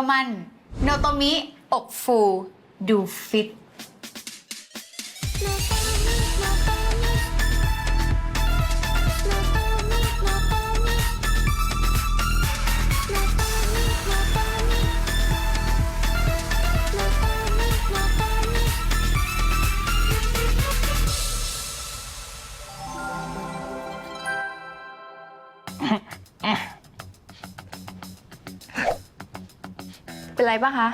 ก็มัน โนโตมิ อกฟู ดูฟิต เป็นไรบ้างคะ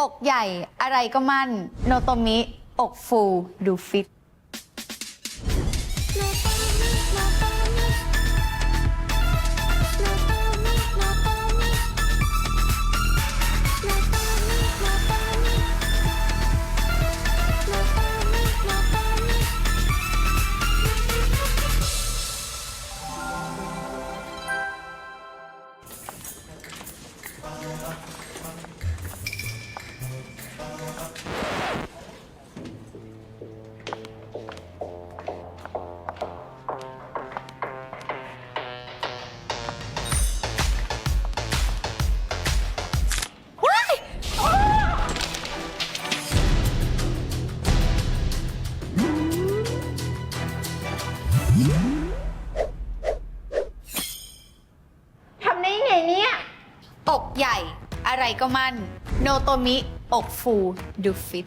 อกใหญ่ อะไรก็มั่น โนโตมิอกฟูดูฟิต ก็มั่น โนโตมิ อกฟู ดูฟิต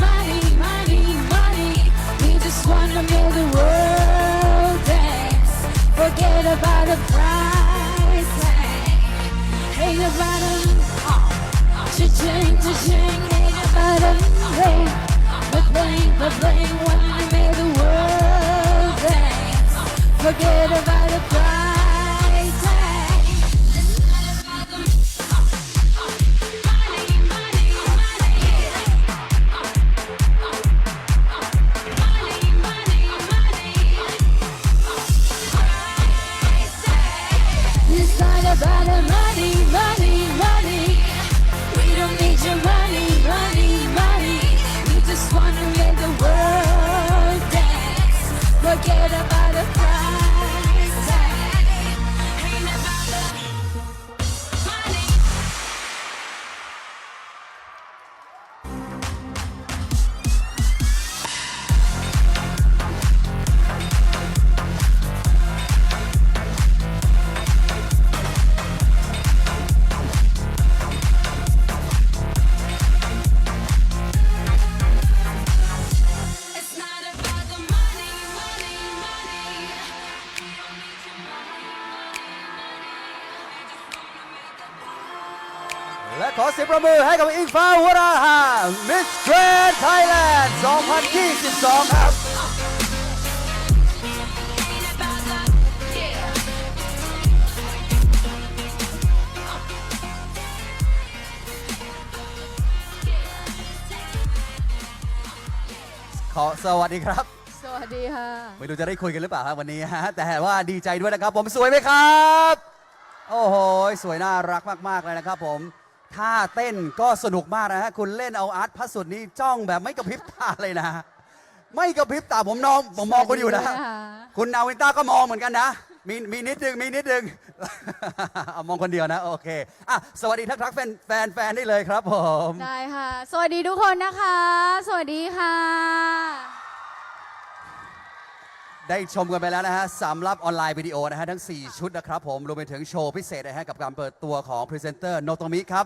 money, money, money. We just wanna make the world dance. Forget about the price about about but blame, but blame. Wanna make the world dance. Forget about the price. ประมือให้กับอิงฟ้าวราหามิสแกรนไทยแลนด์ 2022 ครับ ขอสวัสดีครับ สวัสดีค่ะ ไม่รู้จะได้คุยกันหรือเปล่าครับวันนี้ฮะ แต่ว่าดีใจด้วยนะครับ ผมสวยไหมครับ โอ้โห สวยน่ารักมาก ๆ เลยนะครับผม ท่าเต้นก็สนุกมากนะฮะ คุณเล่นเอาอาร์ตพัสดุนี้จ้องแบบไม่กระพริบตาเลยนะ ไม่กระพริบตาผมนองผมมองคุณอยู่นะสวัสดีค่ะคุณนาวินต้าก็มองเหมือนกันนะ มีมีนิดนึงมีนิดนึงเอามองคนเดียวนะ โอเคอะสวัสดีทักทักแฟนแฟนแฟนได้เลยครับผม ได้ค่ะ สวัสดีทุกคนนะคะ สวัสดีค่ะ ได้ชมกันไปแล้วนะฮะสำหรับออนไลน์วิดีโอนะฮะทั้ง 4 ชุดนะครับผมรวมไปถึงโชว์พิเศษนะฮะกับการเปิดตัวของพรีเซนเตอร์โนโตมิครับ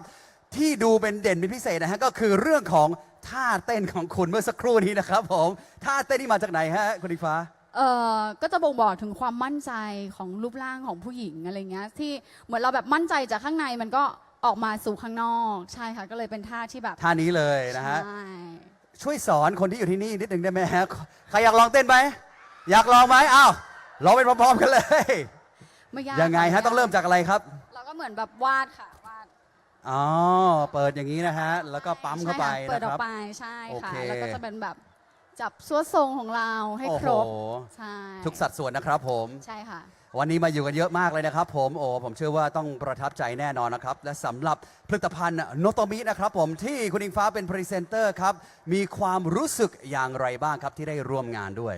ที่ดูเป็นเด่นเป็นพิเศษนะฮะก็คือเรื่องของท่าเต้นของคุณเมื่อสักครู่นี้นะครับผมท่าเต้นที่มาจากไหนฮะคุณดิฟ้า เอ่อก็จะบ่งบอกถึงความมั่นใจของรูปร่างของผู้หญิงอะไรเงี้ยที่เหมือนเราแบบมั่นใจจากข้างในมันก็ออกมาสู่ข้างนอกใช่ค่ะก็เลยเป็นท่าที่แบบท่านี้เลยนะฮะใช่ช่วยสอนคนที่อยู่ที่นี่นิดหนึ่งได้ไหมฮะใครอยากลองเต้นไหม อยากลองไหมอ้าวลองไปพร้อมๆกันเลย ไม่ยากยังไงฮะค่ต้องเริ่มจากอะไรครับ เราก็เหมือนแบบวาดค่ะวาดอ๋อเปิดอย่างนี้นะฮะ แล้วก็ปั๊มเข้าไปใช่ค่ะเปิดนะอคอรับ กไปใช่ค่ะ โอเค แล้วก็จะเป็นแบบจับสวดทรงของเราให้โอ้คโหรบใช่ทุกสัดส่วนนะครับผม ใช่ค่ะ วันนี้มาอยู่กันเยอะมากเลยนะครับผมโอ้ผมเชื่อว่าต้องประทับใจแน่นอนนะครับ และสำหรับผลิตภัณฑ์โนโตมินะครับผมที่คุณอิงฟ้าเป็นพรีเซนเตอร์ครับ มีความรู้สึกอย่างไรบ้างครับที่ได้ร่วมงานด้วย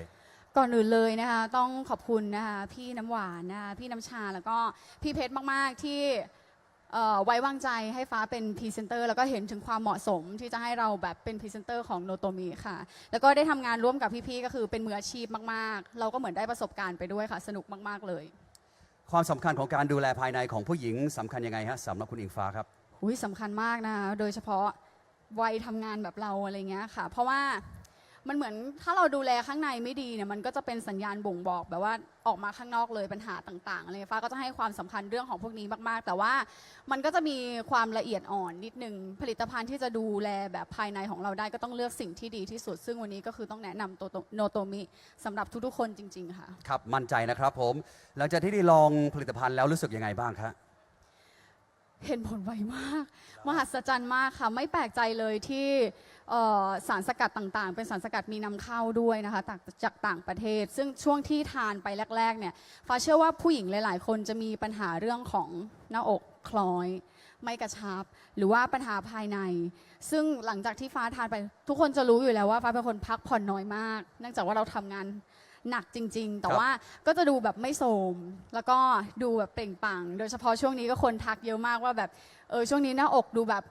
ก่อนอื่นเลยนะคะต้องขอบคุณนะคะพี่น้ำหวานนะคะพี่น้ำชาแล้วก็พี่เพชรมาก ๆ ที่เอ่อไว้วางใจให้ฟ้าเป็นพรีเซนเตอร์แล้วก็เห็นถึงความเหมาะสมที่จะให้เราแบบเป็นพรีเซนเตอร์ของโนโตมีค่ะ แล้วก็ได้ทำงานร่วมกับพี่ ๆ ก็คือเป็นมืออาชีพมาก ๆ เราก็เหมือนได้ประสบการณ์ไปด้วยค่ะ สนุกมาก ๆ เลย ความสำคัญของการดูแลภายในของผู้หญิงสำคัญยังไงฮะสำหรับคุณอิงฟ้าครับอุ้ยสำคัญมากนะคะโดยเฉพาะวัยทำงานแบบเราอะไรเงี้ยค่ะ เพราะว่า มันเหมือนถ้าเราดูแลข้างในไม่ดีเนี่ยมันก็จะเป็นสัญญาณบ่งบอกแบบว่าออกมาข้างนอกเลยปัญหาต่างๆอะไรเงี้ยฟ้าก็จะให้ความสำคัญเรื่องของพวกนี้มากๆ แต่ว่ามันก็จะมีความละเอียดอ่อนนิดนึงผลิตภัณฑ์ที่จะดูแลแบบภายในของเราได้ก็ต้องเลือกสิ่งที่ดีที่สุด ซึ่งวันนี้ก็คือต้องแนะนำโตโตโนโตมิสำหรับทุกๆคนจริง ๆ ค่ะ ครับ มั่นใจนะครับผม หลังจากที่ได้ลองผลิตภัณฑ์แล้วรู้สึกยังไงบ้างครับ เห็นผลไวมาก มหัศจรรย์มากค่ะ ไม่แปลกใจเลยที่เอ่อสารสกัดต่างๆ เป็นสารสกัดมีนำเข้าด้วยนะคะจากจากต่างประเทศ ซึ่งช่วงที่ทานไปแรกๆเนี่ยฟ้าเชื่อว่าผู้หญิงหลาย ๆ คนจะมีปัญหาเรื่องของหน้าอกคล้อย ไม่กระชับ หรือว่าปัญหาภายใน ซึ่งหลังจากที่ฟ้าทานไปทุกคนจะรู้อยู่แล้วว่าฟ้าเป็นคนพักผ่อนน้อยมาก เนื่องจากว่าเราทำงาน หนักจริง ๆ แต่ครับ ว่าก็จะดูแบบไม่โทรมแล้วก็ดูแบบเปล่งปลั่งโดยเฉพาะช่วงนี้ก็คนทักเยอะมากว่าแบบเออช่วงนี้หน้าอกดูแบบ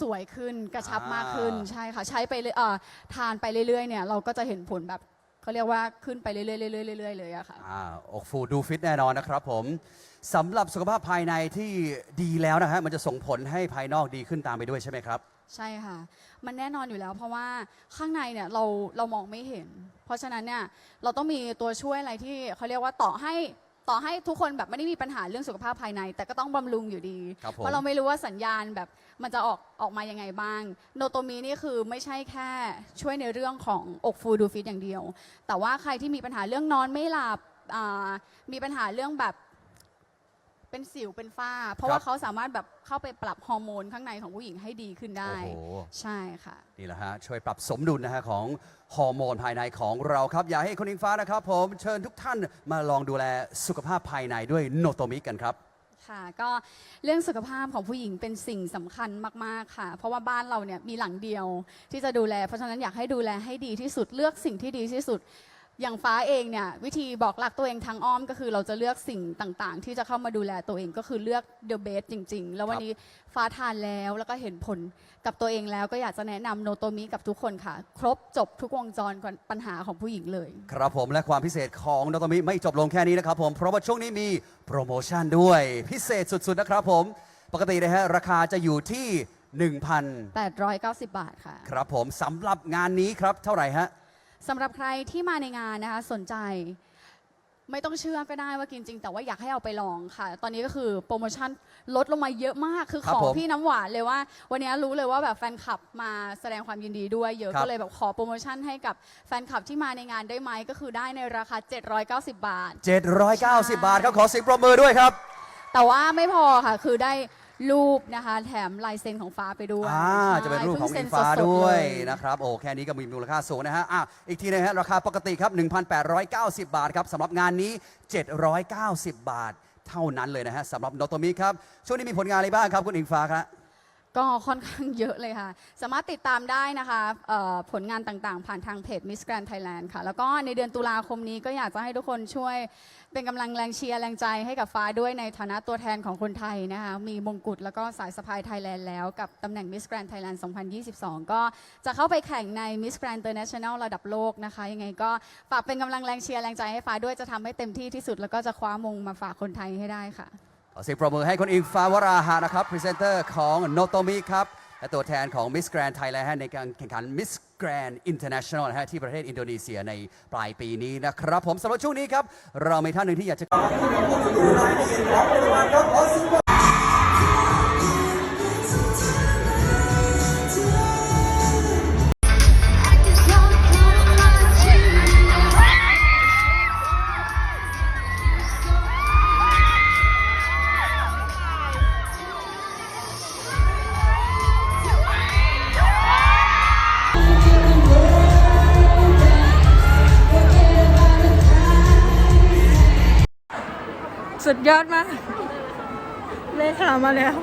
สวยขึ้นกระชับมากขึ้น อ่า ใช่ค่ะ ใช้ไปเลยเอ่อทานไปเรื่อยๆเนี่ยเราก็จะเห็นผลแบบเขาเรียกว่าขึ้นไปเรื่อยๆเรื่อยๆเรื่อยๆเลยอะค่ะ อ่าอกฟูดูฟิตแน่นอนนะครับผมสำหรับสุขภาพภายในที่ดีแล้วนะฮะมันจะส่งผลให้ภายนอกดีขึ้นตามไปด้วยใช่ไหมครับ ใช่ค่ะ มันแน่นอนอยู่แล้ว เพราะว่าข้างในเนี่ยเราเรามองไม่เห็น เพราะฉะนั้นเนี่ยเราต้องมีตัวช่วยอะไรที่เขาเรียกว่าต่อให้ต่อให้ทุกคนแบบไม่ได้มีปัญหาเรื่องสุขภาพภายใน แต่ก็ต้องบำรุงอยู่ดี ครับผม เพราะเราไม่รู้ว่าสัญญาณแบบมันจะออกออกมายังไงบ้าง โนโตมีนี่คือไม่ใช่แค่ช่วยในเรื่องของอกฟูดูฟิตอย่างเดียว แต่ว่าใครที่มีปัญหาเรื่องนอนไม่หลับอ่ามีปัญหาเรื่องแบบ เป็นสิวเป็นฝ้า เพราะว่าเขาสามารถแบบเข้าไปปรับฮอร์โมนข้างในของผู้หญิงให้ดีขึ้นได้ โอ้โห ใช่ค่ะ นี่แหละฮะ ช่วยปรับสมดุลนะฮะของฮอร์โมนภายในของเราครับ อยากให้คุณอิงฟ้านะครับผมเชิญทุกท่านมาลองดูแลสุขภาพภายในด้วยโนโตมิกันครับ ค่ะก็เรื่องสุขภาพของผู้หญิงเป็นสิ่งสำคัญมาก ๆ ค่ะ เพราะว่าบ้านเราเนี่ยมีหลังเดียวที่จะดูแล เพราะฉะนั้นอยากให้ดูแลให้ดีที่สุดเลือกสิ่งที่ดีที่สุด อย่างฟ้าเองเนี่ยวิธีบอกรักตัวเองทางอ้อมก็คือเราจะเลือกสิ่งต่างๆ ที่จะเข้ามาดูแลตัวเองก็คือเลือก the best จริง ๆ แล้ววันนี้ฟ้าทานแล้วแล้วก็เห็นผลกับตัวเองแล้วก็อยากจะแนะนำโนโตมิกับทุกคนค่ะ ครบจบทุกวงจรปัญหาของผู้หญิงเลย ครับผมและความพิเศษของโนโตมิไม่จบลงแค่นี้นะครับผมเพราะว่าช่วงนี้มีโปรโมชั่นด้วยพิเศษสุดๆนะครับผมปกตินะฮะราคาจะอยู่ที่1,000 890 บาทค่ะ ครับผมสำหรับงานนี้ครับเท่าไหร่ฮะ สำหรับใครที่มาในงานนะคะสนใจ ไม่ต้องเชื่อก็ได้ว่ากินจริง แต่ว่าอยากให้เอาไปลองค่ะ ตอนนี้ก็คือโปรโมชั่นลดลงมาเยอะมากคือครัขบองผมพี่น้ำหวานเลยว่า วันนี้รู้เลยว่าแบบแฟนคลับมาแสดงความยินดีด้วยเยอะครับ ก็เลยแบบขอโปรโมชั่นให้กับแฟนคลับที่มาในงานได้ไหมก็คือได้ในราคา 790 บาท 790 บาทครับ ขอเสียงปรบมือด้วยครับ แต่ว่าไม่พอค่ะ คือได้ รูปนะคะ แถมลายเซ็นของฟ้าไปด้วยอ่าใช่จะเป็นรูปของพิ่อิงซ็ฟ้านสๆด้วยเลยนะครับโอ้แค่นี้ก็มีมูลค่าสูงนะฮะอะอีกทีนะฮะราคาปกติครับ 1,890 บาทครับสำหรับงานนี้ 790 บาท เท่านั้นเลยนะฮะสำหรับโนโตมิครับช่วงนี้มีผลงานอะไรบ้างครับคุณอิงฟ้าครับ ก็ค่อนข้างเยอะเลยค่ะ สามารถติดตามได้นะคะผลงานต่างๆ ผ่านทางเพจ Miss Grand Thailand ค่ะ แล้วก็ในเดือนตุลาคมนี้ก็อยากจะให้ทุกคนช่วยเป็นกำลังแรงเชียร์แรงใจให้กับฟ้าด้วยในฐานะตัวแทนของคนไทยนะคะ มีมงกุฎแล้วก็สายสะพายไทยแลนด์แล้วกับตำแหน่ง Miss Grand Thailand 2022 ก็จะเข้าไปแข่งใน Miss Grand International ระดับโลกนะคะ ยังไงก็ฝากเป็นกำลังแรงเชียร์แรงใจให้ฟ้าด้วยจะทำให้เต็มที่ที่สุด แล้วก็จะคว้ามงมาฝากคนไทยให้ได้ค่ะ ขอเสียงปรบมือให้คุณอิงฟ้าวราหะนะครับ พรีเซนเตอร์ของโนโตมิครับ และตัวแทนของ Miss Grand Thailand ในการแข่งขัน Miss Grand International นะฮะที่ประเทศอินโดนีเซียในปลายปีนี้นะครับ ผมสำหรับช่วงนี้ครับ เรามีท่านหนึ่งที่อยากจะสุดย ยอดมาก เลขามาแล้ว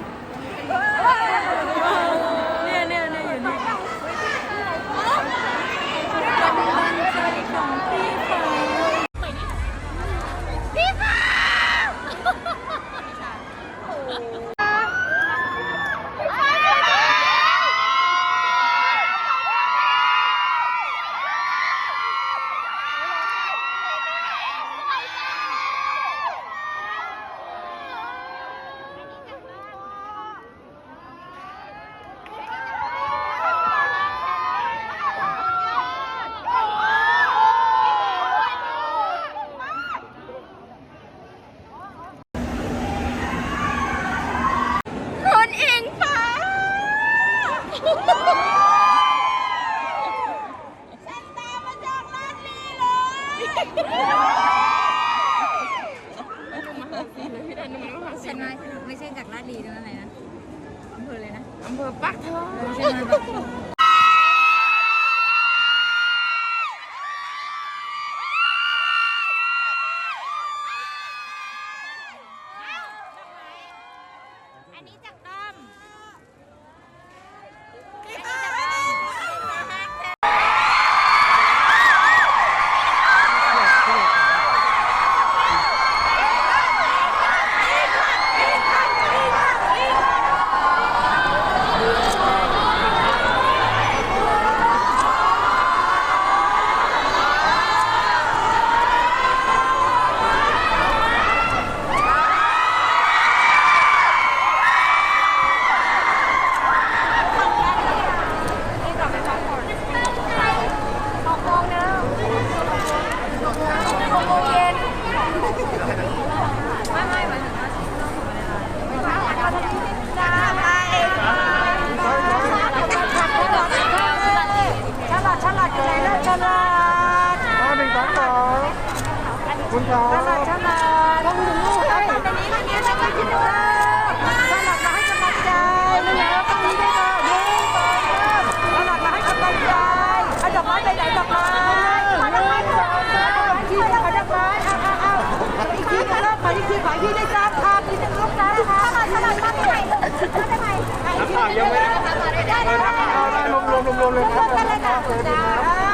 นักข่าวยังไม่ได้เออนักข่าวได้รวมรวมรวมรวมเลยครับกันเลยค่ะจ้า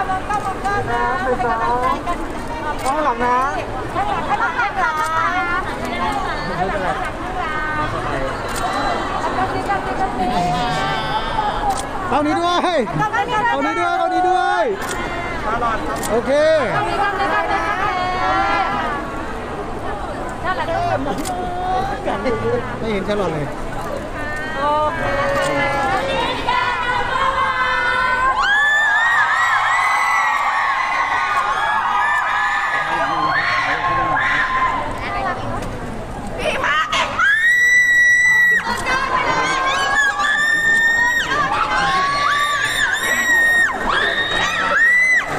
มองก็มองก็นะให้กำลังใจกันข้างหลังนะให้หลังให้หลังให้หลังให้หลังเอานี้ด้วยเอานี้ด้วยเอานี้ด้วยโอเคไม่เห็นแครอทเลย โอเค